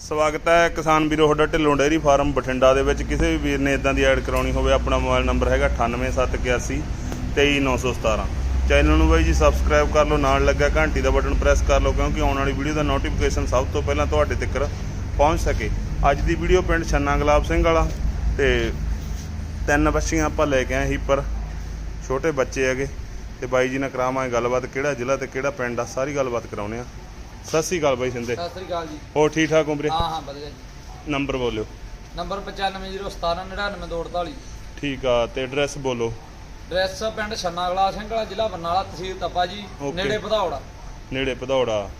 ਸਵਾਗਤ ਹੈ ਕਿਸਾਨ ਵੀਰੋ, ਤੁਹਾਡਾ ਢਿੱਲੋਂ ਡੇਅਰੀ ਫਾਰਮ ਬਠਿੰਡਾ ਦੇ ਵਿੱਚ। ਕਿਸੇ ਵੀ ਵੀਰ ਨੇ ਇਦਾਂ ਦੀ ਐਡ ਕਰਾਉਣੀ ਹੋਵੇ, ਆਪਣਾ ਮੋਬਾਈਲ ਨੰਬਰ ਹੈਗਾ 98781 23917 ਚੈਨਲ ਨੂੰ ਬਾਈ ਜੀ ਸਬਸਕ੍ਰਾਈਬ ਕਰ ਲਓ, ਨਾਲ ਲੱਗਾ ਘੰਟੀ ਦਾ ਬਟਨ ਪ੍ਰੈਸ ਕਰ ਲਓ, ਕਿਉਂਕਿ ਆਉਣ ਵਾਲੀ ਵੀਡੀਓ ਦਾ ਨੋਟੀਫਿਕੇਸ਼ਨ ਸਭ ਤੋਂ ਪਹਿਲਾਂ ਤੁਹਾਡੇ ਤੱਕ ਪਹੁੰਚ ਸਕੇ। ਅੱਜ ਦੀ ਵੀਡੀਓ ਪਿੰਡ ਛੰਨਾ ਗੁਲਾਬ ਸਿੰਘ ਵਾਲਾ ਤੇ ਤਿੰਨ ਬੱਚੀਆਂ ਆਪਾਂ ਲੈ ਕੇ ਆਏ ਹੀਪਰ ਛੋਟੇ ਬੱਚੇ ਹੈਗੇ ਤੇ ਬਾਈ ਜੀ ਨਾਲ ਕਰਾਵਾਂਗੇ ਗੱਲਬਾਤ, ਕਿਹੜਾ ਜ਼ਿਲ੍ਹਾ ਤੇ ਕਿਹੜਾ ਪਿੰਡ ਆ, ਸਾਰੀ ਗੱਲਬਾਤ ਕਰਾਉਣੇ ਆ ਸਤਿ ਸ੍ਰੀ ਅਕਾਲ ਬਾਈ ਸਿੰਦੇ। ਸਤਿ ਸ੍ਰੀ ਅਕਾਲ ਜੀ। ਹੋਰ ਠੀਕ ਠਾਕ ਹੋ ਵੀਰੇ? ਹਾਂ ਹਾਂ ਵਧੀਆ ਜੀ। ਨੰਬਰ ਬੋਲਿਓ। ਨੰਬਰ 9501799248 ਠੀਕ ਆ ਤੇ ਐਡਰੈਸ ਬੋਲੋ। ਡਰੈਸ ਪਿੰਡ ਛੰਨਾ ਗਲਾ ਸਿੰਘ ਵਾਲਾ ਜ਼ਿਲ੍ਹਾ ਬਰਨਾਲਾ ਤਹਿਸੀਲ ਤਪਾ ਜੀ. ਨੇੜੇ ਭਦੌੜ। ਨੇੜੇ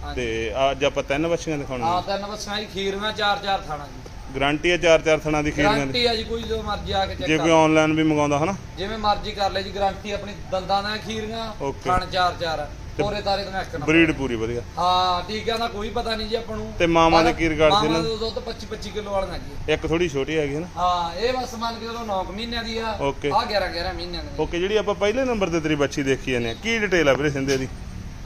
ਹਾਂਜੀ। ਤੇ ਅੱਜ ਆਪਾਂ ਤਿੰਨ ਬੱਚੀਆਂ ਦਿਖਾਉਣੀਆਂ। ਤਿੰਨ ਬੱਸਾਂ ਜੀ ਖੀਰਵਾ ਚਾਰ ਚਾਰ ਥਾਣਾ ਜੀ। ਗਾਰੰਟੀ ਹੈ ਚਾਰ ਚਾਰ ਥਣਾ ਦੀ ਖੀਰੀਆਂ ਦੀ? ਗਾਰੰਟੀ ਆ ਜੀ ਕੋਈ ਜੋ ਮਰਜ਼ੀ ਆ ਕੇ ਜੇ ਚੈੱਕ ਕੋਈ ਕਰ ਆਨਲਾਈਨ ਵੀ ਮੰਗਾਉਂਦਾ ਹਨਾ? ਜਿਵੇਂ ਮਰਜ਼ੀ ਕਰ ਲੈ ਜੀ ਗਾਰੰਟੀ ਆਪਣੀ ਦੰਦਾਂ ਨਾਲ ਖੀਰੀਆਂ. ਥਣ ਚਾਰ ਚਾਰ। ਤੋਰੇ ਤਾਰੇ ਇੱਕ ਨੰਬਰ ਬਰੀਡ ਪੂਰੀ ਵਧੀਆ। ਹਾਂ ਟੀਕਿਆਂ ਦਾ ਕੋਈ ਪਤਾ ਨਹੀਂ ਜੀ ਆਪਾਂ ਨੂੰ। ਤੇ ਮਾਵਾਂ ਦੇ ਕੀ ਰਿਕਾਰਡ ਸੀ ਮਾਵਾਂ ਇਹਨਾਂ ਦੇ ਦੁੱਧ 25 25 ਕਿਲੋ ਵਾਲੀਆਂ ਜੀ। ਇੱਕ ਥੋੜੀ ਛੋਟੀ ਹੈਗੀ ਹੈ ਨਾ। ਹਾਂ ਇਹ ਬਸ ਮੰਨ ਕੇ ਚਲੋ 9 ਮਹੀਨਿਆਂ ਦੀ ਆ. ਆ 11 11 ਮਹੀਨਿਆਂ ਦੀ। ਓਕੇ ਜਿਹੜੀ ਆਪਾਂ ਪਹਿਲੇ ਨੰਬਰ ਤੇ ਤੇਰੀ ਬੱਚੀ ਦੇਖੀ ਜਾਂਦੇ ਆ ਕੀ ਡਿਟੇਲ ਆ ਵੀਰੇ ਸਿੰਦੇ ਦੀ?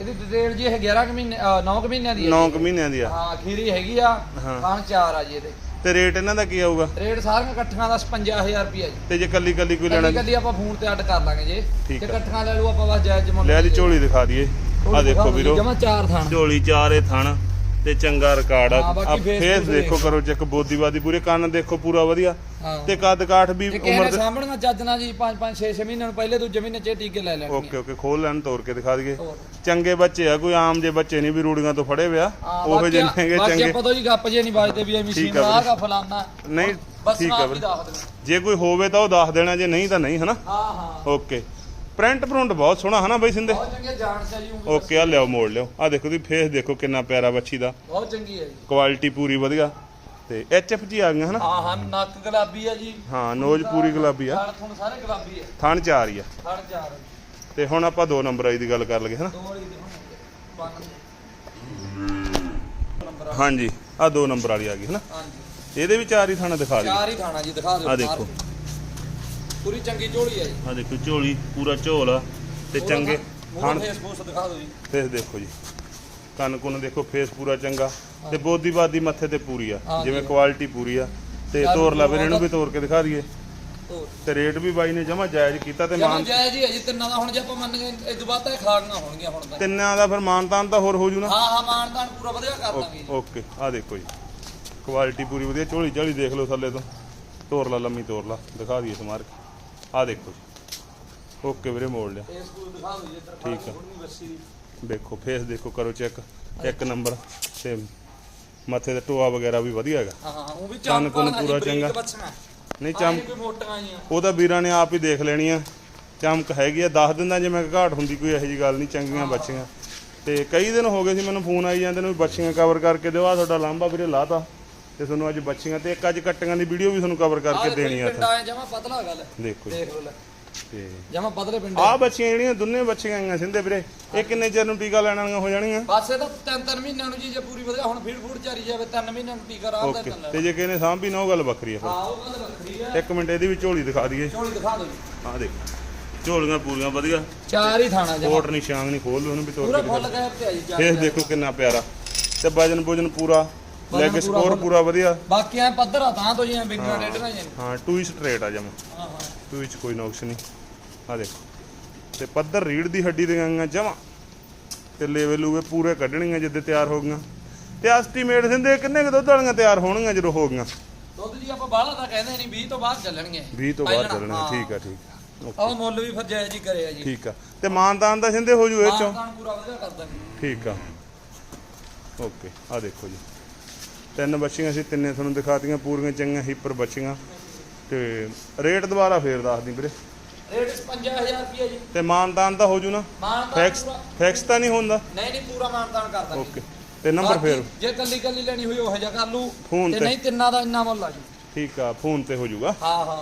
ਇਹਦੀ ਡਿਟੇਲ ਜੀ ਇਹ 11 ਕੁ ਮਹੀਨੇ 9 ਕੁ ਮਹੀਨਿਆਂ ਦੀ ਹੈ 9 ਜੀ। ਮਹੀਨਿਆਂ ਦੀ ਆ। ਹਾਂ ਖੀਰੀ ਹੈਗੀ ਆ ਹਾਂ। ਖਾਣ ਚਾਰ ਆ ਜੀ ਇਹਦੇ। ਤੇ ਰੇਟ ਇਹਨਾਂ ਦਾ ਕੀ ਆਊਗਾ? ਰੇਟ ਸਾਰੀਆਂ ਇਕੱਠੀਆਂ ਦਾ 55000 ਰੁਪਿਆ ਜੀ। ਤੇ ਜੇ ਕੱਲੀ ਕੱਲੀ ਕੋਈ ਲੈਣਾ ਕੱਲੀ ਕੱਲੀ ਆਪਾਂ ਫੋਨ ਤੇ ਅੱਡ ਕਰ ਲਾਂਗੇ ਜੀ। ਤੇ। ਇਕੱਠੀਆਂ ਲੈ ਲਓ ਆਪਾਂ ਬਸ ਜਾਇਜ਼ ਮੁੱਲ ਲੈ ਦੀ ਝੋਲੀ ਦਿਖਾ ਦਈਏ। ਆ ਦੇਖੋ ਵੀਰੋ। ਜਮਾ ਚਾਰ ਥਾਣ। ਝੋਲੀ ਚਾਰੇ ਥਣ। ਤੇ ਚੰਗਾ ਰਿਕਾਰਡ ਆ। ਹਾਂ, ਬਾਕੀ ਆ face ਫੇਸ ਦੇਖੋ। ਕਰੋ ਚੈੱਕ ਬੋਦੀਵਾਦੀ ਪੂਰੇ ਕੰਨ ਦੇਖੋ ਪੂਰਾ ਵਧੀਆ। ਹਾਂ। ਤੇ ਕੱਦ ਕਾਠ ਵੀ ਤੇ ਉਮਰ ਕਿਹਨੇ ਦੇ ਸਾਹਮਣੀਆਂ ਚੱਜ ਨਾਲ ਜੀ 5 5 6 6 ਮਹੀਨਿਆਂ ਨੂੰ ਪਹਿਲੇ ਦੂਜੇ ਮਹੀਨੇ ਚ ਇਹ ਟੀਕੇ ਲੈ ਲੈਣਗੇ। ਓਕੇ ਓਕੇ ਖੋਲ ਲੈਣ ਤੋੜ ਕੇ ਦਿਖਾ ਦਈਏ। ਹੋਰ। ਚੰਗੇ ਬੱਚੇ ਆ ਕੋਈ ਆਮ ਜੇ ਬੱਚੇ ਨਹੀਂ ਵੀ ਰੂੜੀਆਂ ਤੋਂ ਫੜੇ ਵਿਆ ਉਹੋ ਜਿਹੇ ਨੇਗੇ ਚੰਗੇ। ਆਪਾਂ ਤਾਂ ਜੀ ਗੱਪ ਜੇ ਨਹੀਂ ਵੱਜਦੇ ਵੀ ਮਸ਼ੀਨ ਠੀਕ ਆ ਆ ਵੀਰੇ। ਫਲਾਨਾ। ਨਹੀਂ ਬਸ ਠੀਕ ਆ ਆਪ ਹੀ ਵੀਰੇ ਦੱਸ ਦਿਓ ਜੇ ਕੋਈ ਹੋਵੇ ਤਾਂ ਉਹ ਦੱਸ ਦੇਣਾ ਜੇ ਨਹੀਂ ਤਾਂ ਨਹੀਂ ਹਨਾ? ਹਾਂ ਹਾਂ। ਓਕੇ। ਪ੍ਰਿੰਟ ਪ੍ਰਿੰਟ ਬਹੁਤ ਸੋਹਣਾ ਹਨਾ ਬਈ ਸਿੰਦੇ? ਬਹੁਤ ਚੰਗੀ ਜਾਣ ਚਾਹੀ ਹੋਊਗੀ ਓਕੇ ਆ ਲਿਆਓ ਮੋੜ ਲਿਓ ਆ ਦੇਖੋ ਦੀ ਫੇਸ ਦੇਖੋ ਕਿੰਨਾ ਪਿਆਰਾ ਬੱਚੀ ਦਾ। ਬਹੁਤ ਚੰਗੀ ਹੈ ਜੀ। ਕੁਆਲਿਟੀ ਪੂਰੀ ਵਧੀਆ। ਤੇ ਐਚਐਫ ਜੀ ਆ ਗਈਆਂ ਹਨਾ? ਹਾਂ ਹਾਂ ਨੱਕ ਗੁਲਾਬੀ ਹੈ ਜੀ। ਹਾਂ ਨੋਜ਼ ਪੂਰੀ ਗੁਲਾਬੀ ਆ। ਤੁਹਾਨੂੰ ਸਾਰੇ ਗੁਲਾਬੀ ਹੈ ਥਣ ਚਾਰ ਹੀ ਆ। ਫੜ ਚਾਰ ਤੇ ਹੁਣ ਆਪਾਂ ਦੋ ਨੰਬਰ ਆਈ ਦੀ ਗੱਲ ਕਰ ਲਗੇ ਹਨਾ? ਹਾਂਜੀ ਆ ਦੋ ਨੰਬਰ ਵਾਲੀ ਆ ਗਈ ਹਨਾ? ਹਾਂਜੀ। ਇਹਦੇ ਵੀ ਚਾਰ ਹੀ ਥਾਣਾ ਦਿਖਾ ਦਿਓ। ਚਾਰ ਹੀ ਥਾਣਾ ਜੀ ਦਿਖਾ ਦਿਓ। ਆ ਦੇਖੋ। ਪੂਰੀ ਚੰਗੀ ਝੋਲੀ ਹੈ ਜੀ। ਆ ਦੇਖੋ ਝੋਲੀ ਪੂਰਾ ਝੋਲ ਆ ਤੇ ਚੰਗੇ ਖਾਣ ਫੇਸ ਫੂਸ ਦਿਖਾ ਦਿਓ ਜੀ। ਫੇਸ ਦੇਖੋ ਜੀ। ਕੰਨ ਕੁੰਨ ਦੇਖੋ ਫੇਸ ਪੂਰਾ ਚੰਗਾ। ਤੇ ਬੋਦੀ ਬਾਦੀ ਮੱਥੇ ਤੇ ਪੂਰੀ ਆ। ਹਾਂ ਜਿਵੇਂ। ਕੁਆਲਿਟੀ ਪੂਰੀ ਆ। ਤੇ ਤੋਰ ਲਾ ਵੀਰੇ ਇਹਨੂੰ ਵੀ ਤੋਰ ਕੇ ਦਿਖਾ ਦਈਏ। ਤੇ ਰੇਟ ਵੀ ਬਾਈ ਨੇ ਜਮਾ ਜਾਇਜ਼ ਕੀਤਾ ਤੇ ਮਾਨ ਜਾਇਜ਼ ਜੀ ਹੈ ਜੀ ਤਿੰਨਾਂ ਦਾ ਹੁਣ ਜੇ ਆਪਾਂ ਮੰਨ ਗਏ ਇਸ ਤੋਂ ਬਾਅਦ ਤਾਂ ਹੋਣਗੀਆਂ ਹੁਣ ਤਾਂ। ਤਿੰਨਾਂ ਦਾ ਫਿਰ ਮਾਨਤਾਨ ਤਾਂ ਹੋਰ ਹੋ ਜੂ ਨਾ। ਹਾਂ ਹਾਂ ਮਾਨਦਾਨ ਪੂਰਾ ਵਧੀਆ ਕਰ ਦਾਂਗੇ ਓਕੇ ਆ ਦੇਖੋ ਜੀ। ਕੁਆਲਿਟੀ ਪੂਰੀ ਵਧੀਆ ਝੋਲੀ ਝਾਲੀ ਦੇਖ ਲਓ ਥੱਲੇ ਤੋਂ। ਤੋਰ ਲਾ ਲੰਮੀ ਤੋਰ ਲਾ ਦਿਖਾ ਦਈਏ ਆ ਦੇਖੋ ਜੀ। ਓਕੇ ਵੀਰੇ ਮੋੜ ਲਿਆ। ਦਿਖਾ ਦਿਓ ਜੀ ਠੀਕ ਆ। ਬੱਸੀ ਦੀ। ਦੇਖੋ ਫੇਸ ਦੇਖੋ ਕਰੋ ਚੈੱਕ। ਇੱਕ ਨੰਬਰ ਤੇ ਮੱਥੇ ਤੇ ਟੋਆ ਵਗੈਰਾ ਵੀ ਵਧੀਆ ਹੈਗਾ। ਹਾਂ ਹਾਂ ਉਹ ਵੀ ਕੰਨ ਕੁੰਨ ਪੂਰਾ ਚੰਗਾ। ਨਹੀਂ ਚੰਮ ਕੋਈ ਮੋਟੀਆਂ ਜੀਆਂ। ਉਹ ਤਾਂ ਵੀਰਾਂ ਨੇ ਆਪ ਹੀ ਦੇਖ ਲੈਣੀ ਆ। ਚਮਕ ਹੈਗੀ ਆ। ਦੱਸ ਦਿੰਦਾ ਜੇ ਮੈਂ ਘਾਟ ਹੁੰਦੀ ਕੋਈ ਇਹੋ ਜੀ ਗੱਲ ਨਹੀਂ ਚੰਗੀਆਂ ਬੱਚੀਆਂ। ਤੇ ਕਈ ਦਿਨ ਹੋ ਗਏ ਸੀ ਮੈਨੂੰ ਫੋਨ ਆਈ ਜਾਂਦੇ ਨੇ ਵੀ ਬੱਚੀਆਂ ਕਵਰ ਕਰਕੇ ਦਿਓ। ਆ ਤੁਹਾਡਾ ਲਾਂਬਾ ਵੀਰੇ ਲਾਤਾ। ਤੇ ਤੁਹਾਨੂੰ ਅੱਜ ਬੱਚੀਆਂ ਤੇ ਇੱਕ ਅੱਜ ਕੱਟੀਆਂ ਦੀ ਵੀਡੀਓ ਵੀ ਤੁਹਾਨੂੰ ਕਵਰ ਕਰਕੇ ਦੇਣੀ ਆ ਪਿੰਡਾਂ ਜਮਾ ਪਤਲਾ ਗੱਲ। ਦੇਖੋ ਦੇਖ ਲਓ ਤੇ ਜਮਾ ਪਤਲੇ ਪਿੰਡ ਆ। ਬੱਚੀਆਂ ਜਿਹੜੀਆਂ ਦੋਨੇ ਬੱਚੀਆਂ ਆਈਆਂ ਸਿੰਦੇ ਵੀਰੇ। ਇਹ ਕਿੰਨੇ ਚਿਰ ਨੂੰ ਟੀਕਾ ਲੈਣ ਵਾਲੀਆਂ ਹੋ ਜਾਣਗੀਆਂ ਬਸ ਇਹ ਤਾਂ ਤਿੰਨ ਤਿੰਨ ਮਹੀਨਿਆਂ ਨੂੰ ਜੀ ਜੇ ਪੂਰੀ ਵਧੀਆ ਹੁਣ ਫੀਡ ਫੂਡ ਚਾਰੀ ਜਾਵੇ ਤਿੰਨ ਮਹੀਨਿਆਂ ਨੂੰ ਟੀਕਾ ਰਾਮ ਦਾ ਓਕੇ ਚੱਲ ਤੇ ਜੇ ਕਿਸੇ ਨੇ ਸਾਂਭੀ ਨਾ ਉਹ ਗੱਲ ਵੱਖਰੀ ਆ ਹਾਂ ਉਹ ਗੱਲ ਵੱਖਰੀ ਆ। ਇੱਕ ਮਿੰਟ ਇਹਦੀ ਵੀ ਝੋਲੀ ਦਿਖਾ ਦਈਏ। ਝੋਲੀ ਦਿਖਾ ਦਿਓ ਜੀ। ਆ ਦੇਖੋ। ਝੋਲੀਆਂ ਪੂਰੀਆਂ ਵਧੀਆ। ਚਾਰ ਹੀ ਥਾਣਾ ਜਮਾ। ਕੋਟ ਨਿਸ਼ਾਨ ਨਹੀਂ ਖੋਲ ਲਓ ਉਹਨੂੰ ਵੀ ਤੋੜ ਪੂਰਾ ਕੇ ਫੁੱਲ ਗੈਪ ਤੇ ਆਈ ਜਾ ਦੇਖੋ ਕਿੰਨਾ ਪਿਆਰਾ। ਤੇ ਵਜਨ ਵਜਨ ਪੂਰਾ। ਲੈਗ ਸਕੋਰ। ਪੂਰਾ ਵਧੀਆ। ਬਾਕੀ ਐ ਪੱਧਰ ਆ ਤਾਂ ਤੋਂ ਜੀ ਐ ਬਿੰਗਾਂ ਡੇਢਾਂ ਜੀ ਹਾਂ ਟੂ ਹੀ ਸਟ੍ਰੇਟ ਆ ਜਮ। ਹਾਂ ਹਾਂ। ਟੂ ਵਿੱਚ ਕੋਈ ਨੁਕਸ ਨਹੀਂ। ਆ ਦੇਖੋ। ਤੇ ਪੱਧਰ ਰੀੜ ਦੀ ਹੱਡੀ ਦੀਆਂ ਗਾਂਗਾ ਜਮਾ। ਤੇ ਲੈਵਲ ਲੂਵੇ ਪੂਰੇ ਕੱਢਣੀਆਂ ਜਿੱਦੇ ਤਿਆਰ ਹੋ ਗਈਆਂ। ਤੇ ਐਸਟੀਮੇਟ ਦਿੰਦੇ ਕਿੰਨੇ ਕੁ ਦੁੱਧ ਵਾਲੀਆਂ ਤਿਆਰ ਹੋਣਗੀਆਂ ਜਦੋਂ ਹੋ ਗਈਆਂ। ਦੁੱਧ ਜੀ ਆਪਾਂ ਬਾਹਲਾ ਤਾਂ ਕਹਿੰਦੇ ਨਹੀਂ 20 ਤੋਂ ਬਾਅਦ ਚੱਲਣਗੇ। 20 ਤੋਂ ਬਾਅਦ ਚੱਲਣਗੇ। ਠੀਕ ਆ ਠੀਕ ਆ। ਆਹ ਮੁੱਲ ਵੀ ਫਿਰ ਜਾਇਜ਼ ਹੀ ਕਰਿਆ ਜੀ। ਠੀਕ ਆ। ਤੇ ਮਾਨਦਾਨ ਦਾ ਸਿੰਦੇ ਹੋ ਜੂ ਇਹ ਚੋਂ। ਮਾਨਤਾਨ ਪੂਰਾ ਵਧੀਆ ਕਰ ਦਾਂਗੇ ਠੀਕ ਆ। ਓਕੇ ਆ ਦੇਖੋ ਜੀ। ਤਿੰਨ ਬੱਚੀਆਂ ਸੀ ਤਿੰਨੇ ਤੁਹਾਨੂੰ ਦਿਖਾਤੀਆਂ ਪੂਰੀਆਂ ਚੰਗੀਆਂ ਹੀਪਰ ਬੱਚੀਆਂ। ਤੇ ਰੇਟ ਦੁਬਾਰਾ ਫੇਰ ਦੱਸ ਦੀ ਵੀਰੇ। ਰੇਟ 55000 ਰੁਪਏ ਜੀ। ਤੇ ਮਾਨਦਾਨ ਤਾਂ ਹੋ ਜੂ ਨਾ? ਫੈਕਸ ਫੈਕਸ ਤਾਂ ਨਹੀਂ ਹੁੰਦਾ? ਨਹੀਂ ਨਹੀਂ ਪੂਰਾ ਮਾਨਤਾਨ ਕਰ ਦਾਂਗੇ। ਓਕੇ ਤੇ ਨੰਬਰ ਫੇਰ? ਜੇ ਕੱਲੀ ਕੱਲੀ ਲੈਣੀ ਹੋਈ ਉਹ ਜਿਹਾ ਕਰ ਲੂ ਤੇ। ਨਹੀਂ ਤਿੰਨਾਂ ਦਾ ਇੰਨਾ ਮੁੱਲ ਆ ਜੀ। ਠੀਕ ਆ ਫੋਨ ਤੇ ਹੋ ਜੂਗਾ। ਹਾਂ ਹਾਂ।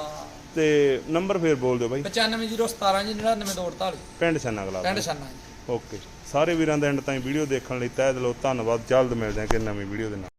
ਤੇ ਨੰਬਰ ਫੇਰ ਬੋਲ ਦਿਓ ਬਾਈ। 95017 ਜੀ 99248 ਪਿੰਡ ਛੰਨਾ ਗਲਾ ਪਿੰਡ ਛੰਨਾ ਓਕੇ ਸਾਰੇ ਵੀਰਾਂ ਦਾ ਐਂਡ ਤਾਈਂ ਵੀਡੀਓ ਦੇਖਣ ਲਈ ਤਹਿ ਦਿਲੋਂ ਧੰਨਵਾਦ। ਜਲਦ ਮਿਲਦੇ ਹਾਂ ਕਿ ਨਵੀਂ ਵੀਡੀਓ ਦੇ ਨਾਲ।